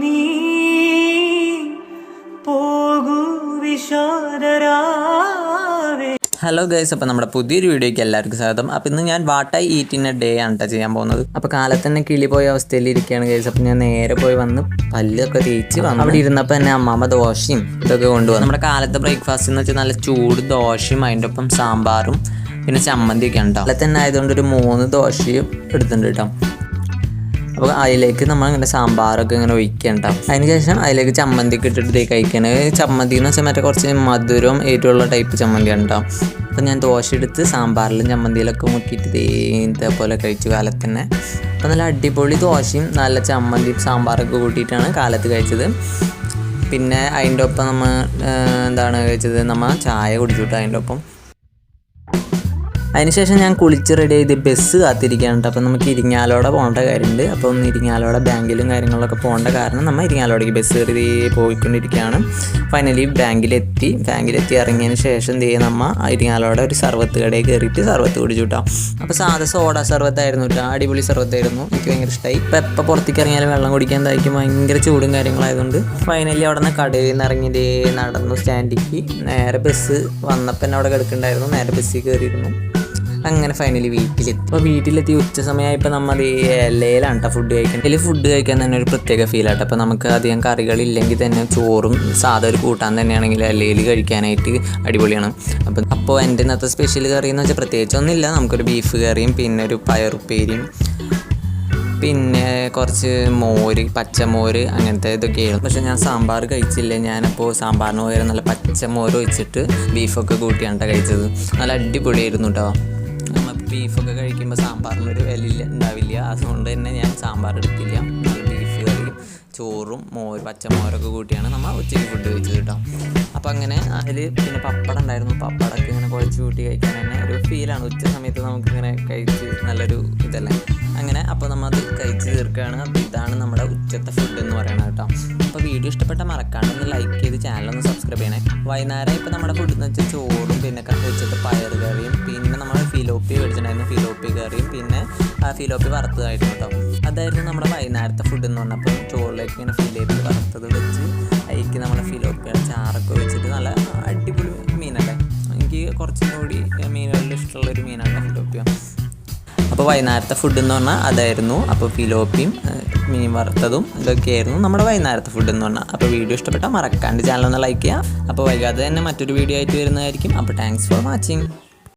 നീ? പോകൂ hello guys അപ്പോൾ നമ്മുടെ പുതിയൊരു വീഡിയോയ്ക്ക് എല്ലാവർക്കും സ്വാഗതം. അപ്പോൾ ഇന്ന് ഞാൻ what I eat in a day ആണ് കേട്ടോ ചെയ്യാൻ പോകുന്നത്. അപ്പോൾ കാലത്ത് തന്നെ കിളി പോയ അവസ്ഥയിൽ ഇരിക്കുകയാണ് ഗൈസ് അപ്പോൾ ഞാൻ നേരെ പോയി വന്ന് പല്ലൊക്കെ തേച്ച് വന്നു അവിടെ ഇരുന്നപ്പോൾ തന്നെ അമ്മാമ്മ ദോശയും ഇതൊക്കെ കൊണ്ടുവന്നു. നമ്മുടെ കാലത്തെ ബ്രേക്ക്ഫാസ്റ്റ് എന്ന് വെച്ചാൽ നല്ല ചൂട് ദോശയും അതിന്റെ ഒപ്പം സാമ്പാറും പിന്നെ ചമ്മന്തി ഒക്കെ ഉണ്ടാവും അല്ല തന്നെ ആയതുകൊണ്ട് ഒരു മൂന്ന് ദോശയും എടുത്തിട്ടുണ്ട് കേട്ടോ. അപ്പോൾ അതിലേക്ക് നമ്മൾ ഇങ്ങനെ സാമ്പാറൊക്കെ ഇങ്ങനെ ഒഴിക്കണ്ട. അതിന് ശേഷം അതിലേക്ക് ചമ്മന്തി ഇട്ടിട്ട് കഴിക്കണത് ചമ്മന്തി എന്ന് വെച്ചാൽ മറ്റേ കുറച്ച് മധുരം ഏറ്റുള്ള ടൈപ്പ് ചമ്മന്തി ഉണ്ടാവും അപ്പോൾ ഞാൻ ദോശ എടുത്ത് സാമ്പാറിലും ചമ്മന്തിയിലൊക്കെ മുക്കിയിട്ട് ഇതേപോലെ കഴിച്ചു കാലത്ത് തന്നെ. അപ്പോൾ നല്ല അടിപൊളി ദോശയും നല്ല ചമ്മന്തിയും സാമ്പാറൊക്കെ കൂട്ടിയിട്ടാണ് കാലത്ത് കഴിച്ചത്. പിന്നെ അതിന്റെ ഒപ്പം നമ്മൾ എന്താണ് കഴിച്ചത്? നമ്മൾ ചായ കുടിച്ചു അതിന്റെ ഒപ്പം. അതിനുശേഷം ഞാൻ കുളിച്ച് റെഡി ചെയ്ത് ബസ് കാത്തിരിക്കുകയാണ് കേട്ടോ അപ്പോൾ നമുക്ക് ഇരിങ്ങാലോടെ പോകേണ്ട കാര്യമുണ്ട്. അപ്പോൾ ഒന്ന് ഇരിങ്ങാലോടെ ബാങ്കിലും കാര്യങ്ങളിലൊക്കെ പോകേണ്ട കാരണം നമ്മൾ ഇരിങ്ങാലോടേക്ക് ബസ് കയറി പോയിക്കൊണ്ടിരിക്കുകയാണ്. ഫൈനലി ബാങ്കിലെത്തി. ബാങ്കിലെത്തി ഇറങ്ങിയതിന് ശേഷം ദേ നമ്മ ഇരിങ്ങാലോടെ ഒരു സർവത്ത് കടയിൽ കയറിയിട്ട് സർവത്ത് കുടിച്ചു കിട്ടാം അപ്പോൾ സാധാ സോഡ സർവത്തായിരുന്നു കേട്ടോ അടിപൊളി സർവത്തായിരുന്നു എനിക്ക് ഭയങ്കര ഇഷ്ടമായി ഇപ്പം എപ്പോൾ പുറത്തേക്ക് ഇറങ്ങിയാലും വെള്ളം കുടിക്കാൻ എന്തായിരിക്കും ഭയങ്കര ചൂടും കാര്യങ്ങളായതുകൊണ്ട് ഫൈനലി അവിടെ നിന്ന് കടയിൽ നിന്ന് ഇറങ്ങി നടന്നു സ്റ്റാൻഡിലേക്ക് നേരെ ബസ് വന്നപ്പോൾ എന്നെ അവിടെ കിടക്കുന്നുണ്ടായിരുന്നു. നേരെ ബസ്സിൽ കയറിയിരുന്നു. അങ്ങനെ ഫൈനലി വീട്ടിലെത്തി. അപ്പോൾ വീട്ടിലെത്തി ഉച്ച സമയമായപ്പോൾ നമ്മൾ ഈ ഫുഡ് കഴിക്കാൻ ഇതിൽ ഫുഡ് കഴിക്കാൻ തന്നെ ഒരു പ്രത്യേക ഫീലാട്ടോ അപ്പോൾ നമുക്ക് അധികം കറികളില്ലെങ്കിൽ തന്നെ ചോറും സാധാ ഒരു കൂട്ടാൻ തന്നെയാണെങ്കിൽ ഇലയിൽ കഴിക്കാനായിട്ട് അടിപൊളിയാണ്. അപ്പം അപ്പോൾ എന്റെ ഇന്നത്തെ സ്പെഷ്യൽ കറി എന്ന് വെച്ചാൽ പ്രത്യേകിച്ചൊന്നുമില്ല നമുക്കൊരു ബീഫ് കറിയും പിന്നെ ഒരു പയറുപ്പേരിയും പിന്നെ കുറച്ച് മോര് പച്ചമോര് അങ്ങനത്തെ ഇതൊക്കെയായിരുന്നു പക്ഷെ ഞാൻ സാമ്പാർ കഴിച്ചില്ല. ഞാനപ്പോൾ സാമ്പാറിന് പകരം നല്ല പച്ചമോര് ഒഴിച്ചിട്ട് ബീഫൊക്കെ കൂട്ടിയാണ് കഴിച്ചത്. നല്ല അടിപൊളിയായിരുന്നു കേട്ടോ ബീഫൊക്കെ കഴിക്കുമ്പോൾ സാമ്പാറിന് ഒരു വില ഉണ്ടാവില്ല. അതുകൊണ്ട് തന്നെ ഞാൻ സാമ്പാർ എടുത്തില്ല ബീഫ് കറിയും ചോറും മോര് പച്ചമോരൊക്കെ കൂട്ടിയാണ് നമ്മൾ ഉച്ചയ്ക്ക് ഫുഡ് കഴിച്ചത് കേട്ടോ. അപ്പം അങ്ങനെ അതിൽ പിന്നെ പപ്പടം ഉണ്ടായിരുന്നു. പപ്പടമൊക്കെ ഇങ്ങനെ കുഴച്ച് കൂട്ടി കഴിക്കാൻ തന്നെ ഒരു ഫീലാണ് ഉച്ച സമയത്ത് നമുക്കിങ്ങനെ കഴിച്ച് നല്ലൊരു ഇതല്ലേ? അങ്ങനെ അപ്പോൾ നമ്മൾ അത് കഴിച്ച് തീർക്കുകയാണ്. അപ്പോൾ ഇതാണ് നമ്മുടെ ഉച്ചത്തെ ഫുഡ് എന്ന് പറയുന്നത് കേട്ടോ. വീഡിയോ ഇഷ്ടപ്പെട്ട മറക്കാണ്ട് ഒന്ന് ലൈക്ക് ചെയ്ത് ചാനലൊന്ന് സബ്സ്ക്രൈബ് ചെയ്യണേ. വൈകുന്നേരം ഇപ്പോൾ നമ്മുടെ ഫുഡ് എന്ന് വെച്ചാൽ ചോറും പിന്നെ വെച്ചിട്ട് പയർ കറിയും പിന്നെ നമ്മൾ ഫിലോപ്പി മേടിച്ചിട്ടുണ്ടായിരുന്നു ഫിലോപ്പി കറിയും പിന്നെ ആ ഫിലോപ്പി വറുത്തതായിരുന്നു കേട്ടോ അതായിരുന്നു നമ്മുടെ വൈകുന്നേരത്തെ ഫുഡ് എന്ന് പറഞ്ഞപ്പോൾ ചോറിലേക്ക് ഇങ്ങനെ ഫിലോപ്പി വറുത്തത് വെച്ച് അതിലേക്ക് നമ്മുടെ ഫിലോപ്പിയുടെ ചാറൊക്കെ വെച്ചിട്ട് നല്ല അടിപൊളി മീനല്ലേ? എനിക്ക് കുറച്ചും കൂടി മീനുകളിൽ ഇഷ്ടമുള്ളൊരു മീനാണ് ഫിലോപ്പിയ. അപ്പോൾ വൈകുന്നേരത്തെ ഫുഡ് എന്ന് പറഞ്ഞാൽ അതായിരുന്നു. അപ്പോൾ ഫിലോപ്പിയും മീൻ വറുത്തതും ഇതൊക്കെയായിരുന്നു നമ്മുടെ വൈകുന്നേരത്തെ ഫുഡ് എന്ന് പറഞ്ഞാൽ അപ്പോൾ വീഡിയോ ഇഷ്ടപ്പെട്ടാൽ മറക്കാണ്ട് ചാനൽ ഒന്ന് ലൈക്ക് ചെയ്യുക അപ്പോൾ വൈകാതെ തന്നെ മറ്റൊരു വീഡിയോ ആയിട്ട് വരുന്നതായിരിക്കും. അപ്പോൾ താങ്ക്സ് ഫോർ വാച്ചിങ്